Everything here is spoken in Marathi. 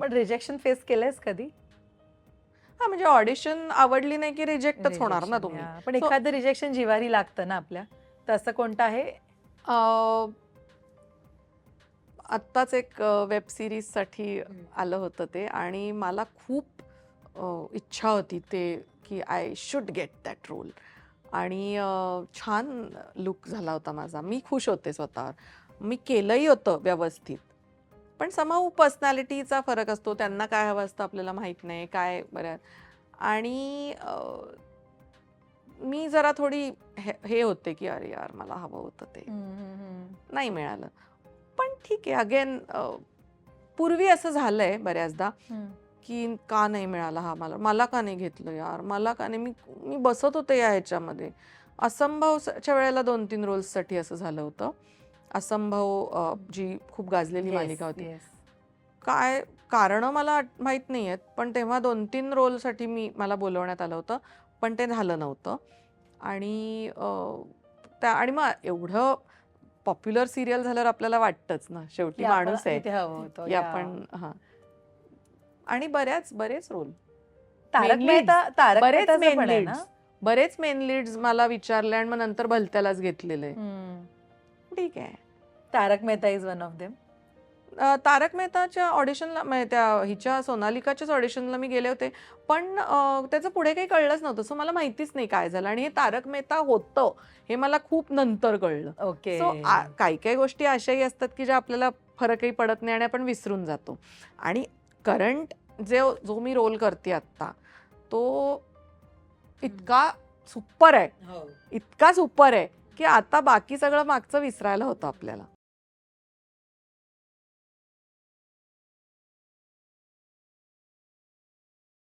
पण रिजेक्शन फेस केलंयस कधी? हा म्हणजे ऑडिशन आवडली नाही की रिजेक्टच होणार ना तुम्ही. पण एखादं रिजेक्शन जिवारी लागतं ना आपल्या? तसं कोणतं आहे? आत्ताच एक वेब सिरीजसाठी आलं होतं ते आणि मला खूप इच्छा होती ते की I should get that role आणि छान लुक झाला होता माझा. मी खुश होते स्वतःवर. मी केलंही होतं व्यवस्थित. पण समाऊ पर्सनॅलिटीचा फरक असतो. त्यांना काय हवं असतं आपल्याला माहीत नाही काय बरं. आणि मी जरा थोडी हे हे होते की अरे यार मला हवं होतं ते. नाही मिळालं. पण ठीक आहे अगेन पूर्वी असं झालंय बऱ्याचदा की का नाही मिळाला हा मला मला का नाही घेतलं यार मला का नाही मी मी बसत होते या ह्याच्यामध्ये. असंभवच्या वेळेला दोन तीन रोल्ससाठी असं झालं होतं. असंभव जी खूप गाजलेली मालिका होती. काय कारणं मला माहीत नाही आहेत पण तेव्हा दोन तीन रोलसाठी मी मला बोलवण्यात आलं होतं पण ते झालं नव्हतं. आणि त्या आणि मग एवढं पॉप्युलर सिरियल झाल्यावर आपल्याला वाटतंच ना शेवटी माणूस आहे. आपण हा. आणि बऱ्याच बरेच रोल. तारक मेहता तारक बरेच मेन लीड्स बरेच मेन लीड्स मला विचारले आणि मग नंतर भलत्यालाच घेतलेले. ठीक आहे. Tarak Mehta is one of them Tarak मेहताच्या ऑडिशनला त्या हिच्या सोनालिकाच्याच ऑडिशनला मी गेले होते. पण त्याचं पुढे काही कळलंच नव्हतं. सो मला माहितीच नाही काय झालं. आणि हे तारक मेहता होतं हे मला खूप नंतर कळलं. ओके सो काही काही गोष्टी अशाही असतात की ज्या आपल्याला फरकही पडत नाही आणि आपण विसरून जातो. आणि करंट जे जो मी रोल करते आत्ता तो इतका सुपर आहे. इतका सुपर आहे की आता बाकी सगळं मागचं विसरायला होतं आपल्याला.